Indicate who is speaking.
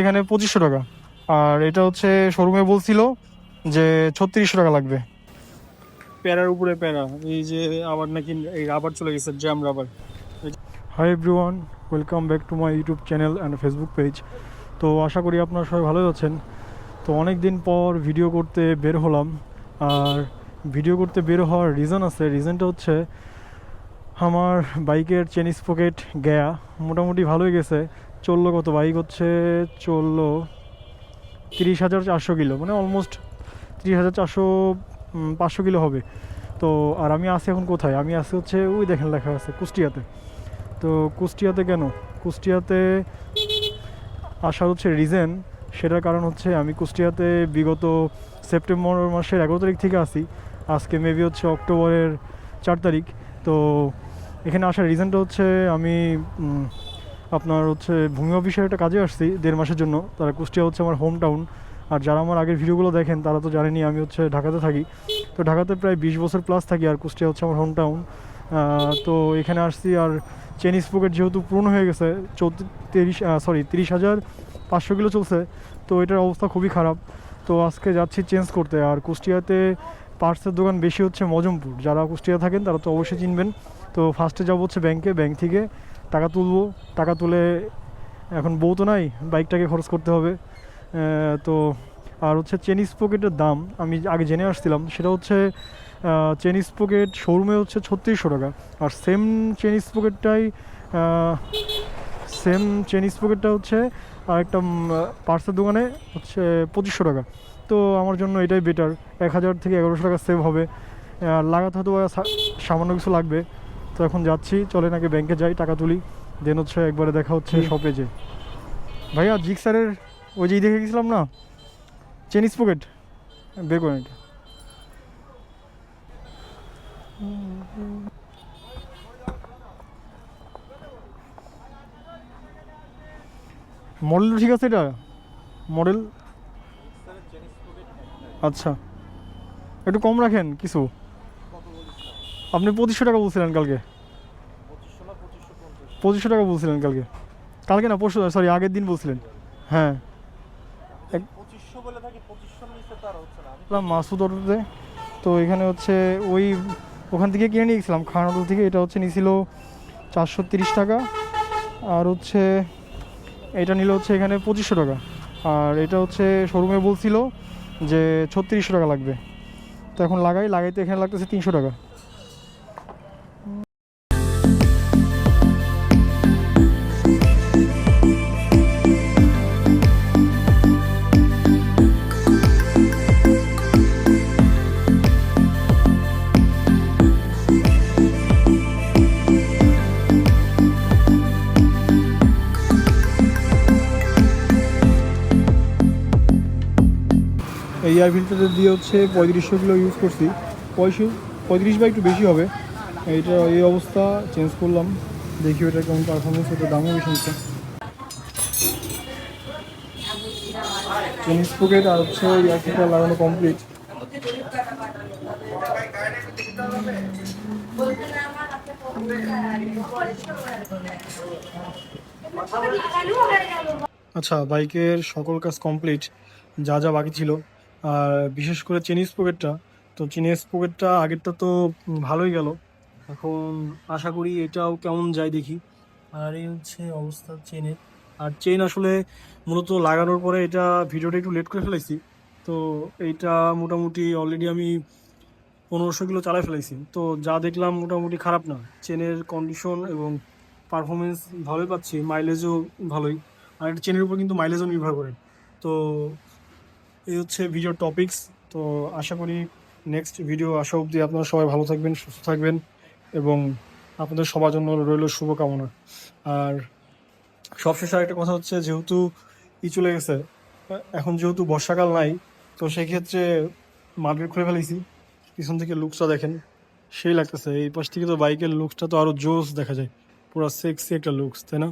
Speaker 1: এখানে পঁচিশশো টাকা। আর এটা হচ্ছে শোরুমে বলছিল যে ছত্রিশশো টাকা লাগবে। প্যারার উপরে প্যারা। এই যে আবার নাকি এই রাবার চলে গেছে jam rubber. Hi everyone welcome back to my YouTube channel and Facebook page তো আশা করি আপনারা সবাই ভালো আছেন। তো অনেক দিন পর ভিডিও করতে বের হলাম। আর ভিডিও করতে বের হওয়ার রিজন আছে। রিজনটা হচ্ছে আমার বাইকের চেনিস পকেট গেয়া মোটামুটি ভালোই গেছে। চলল কত? বাইক হচ্ছে চলল তিরিশ হাজার চারশো কিলো মানে অলমোস্ট তিরিশ হাজার চারশো পাঁচশো কিলো হবে। তো, আর আমি আছি এখন কোথায়? আমি আছি হচ্ছে, ওই দেখেন লেখা আছে, কুষ্টিয়াতে। তো, কুষ্টিয়াতে কেন? কুষ্টিয়াতে আসার হচ্ছে রিজেন সেটার কারণ হচ্ছে আমি কুষ্টিয়াতে বিগত সেপ্টেম্বর মাসের এগারো তারিখ থেকে আসি আজকে মেবি হচ্ছে অক্টোবরের চার তারিখ। তো, এখানে আসার রিজনটা হচ্ছে আমি আপনার হচ্ছে ভূমি অফিসের একটা কাজে আসছি দেড় মাসের জন্য। তারা কুষ্টিয়া হচ্ছে আমার হোম টাউন আর যারা আমার আগের ভিডিওগুলো দেখেন, তারা তো জানেনি আমি হচ্ছে ঢাকাতে থাকি। তো ঢাকাতে প্রায় বিশ বছর প্লাস থাকি আর কুষ্টিয়া হচ্ছে আমার হোম টাউন তো এখানে আসছি আর চেনিস স্পোকেট যেহেতু পূর্ণ হয়ে গেছে চৌত্রিশ তিরিশ সরি তিরিশ হাজার পাঁচশো কিলো চলছে। তো এটার অবস্থা খুবই খারাপ। তো আজকে যাচ্ছি চেঞ্জ করতে। আর কুষ্টিয়াতে পার্টসের দোকান বেশি হচ্ছে মজমপুর। যারা কুষ্টিয়া থাকেন, তারা তো অবশ্যই চিনবেন। তো ফার্স্টে যাব হচ্ছে ব্যাংকে ব্যাংক থেকে টাকা তুলবো, টাকা তুলে এখন বউ তো নাই, বাইকটাকে খরচ করতে হবে। তো আর হচ্ছে চেন স্পকেটের দাম, আমি আগে জেনে আসছিলাম, সেটা হচ্ছে চেন স্পকেট শোরুমে হচ্ছে ছত্রিশশো টাকা। আর সেম চেন স্পকেটটাই সেম চেন স্পকেটটা হচ্ছে আর একটা পার্সের দোকানে হচ্ছে পঁচিশশো টাকা। তো আমার জন্য এটাই বেটার এক হাজার থেকে এগারোশো টাকা সেভ হবে। লাগাতে হয়তো সামান্য কিছু লাগবে। তো এখন যাচ্ছি চলেন আগে ব্যাংকে যাই টাকা তুলি দেন হচ্ছে একবারে দেখা হচ্ছে শপে যে ভাইয়া জিক স্যারের ওই যেই দেখে গেছিলাম না? চেনিস পকেট? বের করেন এটা। মডেল ঠিক আছে এটা? মডেল? আচ্ছা। একটু কম রাখেন কিছু। আপনি পঁচিশশো টাকা বলছিলেন কালকে। পঁচিশশো টাকা বলছিলেন কালকে। কালকে না পরশু সরি আগের দিন বলছিলেন। হ্যাঁ। মাসুদ অটোতে। তো এখানে হচ্ছে ওই ওখান থেকে কিনে নিয়ে গেছিলাম খান হোটেল থেকে। এটা হচ্ছে নিয়েছিল চারশো তিরিশ টাকা। আর হচ্ছে এটা নিল হচ্ছে এখানে পঁচিশশো টাকা। আর এটা হচ্ছে শোরুমে বলছিল যে ছত্রিশশো টাকা লাগবে। তো এখন লাগাই লাগাইতে এখানে লাগতেছে তিনশো টাকা। এই এয়ার ফিল্টারটা দিয়ে হচ্ছে পঁয়ত্রিশশো কিলো ইউজ করছি। পঁয়ষট্টি পঁয়ত্রিশ বা একটু বেশি হবে। এইটা এই অবস্থা চেঞ্জ করলাম। দেখি ওটা কেমন পারফরমেন্স ওটা দামও বেশি নিচ্ছে চেনিস পকেট আর হচ্ছে এয়ার ফিল্টার লাগানো কমপ্লিট আচ্ছা বাইকের সকল কাজ কমপ্লিট যা যা বাকি ছিল। আর বিশেষ করে চেনিস পকেটটা তো চেনিস পকেটটা আগেরটা তো ভালোই গেল। এখন আশা করি এটাও কেমন যায় দেখি। আর এই হচ্ছে অবস্থা চেনের আর চেন আসলে মূলত লাগানোর পরে এটা ভিডিওটা একটু লেট করে ফেলেছি তো এইটা মোটামুটি অলরেডি আমি পনেরোশো কিলো চালাই ফেলেছি তো যা দেখলাম মোটামুটি খারাপ না। চেনের কন্ডিশন এবং পারফরমেন্স ভালোই পাচ্ছি মাইলেজও ভালোই। আর একটা চেনের উপর কিন্তু মাইলেজও নির্ভর করে। তো এই হচ্ছে ভিডিওর টপিকস তো আশা করি নেক্সট ভিডিও আসা অবধি আপনারা সবাই ভালো থাকবেন, সুস্থ থাকবেন এবং আপনাদের সবার জন্য রইল শুভকামনা। আর সবশেষে আরেকটা কথা হচ্ছে, যেহেতু ই চলে গেছে, এখন যেহেতু বর্ষাকাল নাই, তো সেক্ষেত্রে মার্কেট খুলে ফেলেছি। পিছন থেকে লুকসটা দেখেন, সেই লাগতেছে। এই পাশ থেকে তো বাইকের লুকসটা তো আরও জোস দেখা যায়। পুরো সেক্সি একটা লুকস তাই না?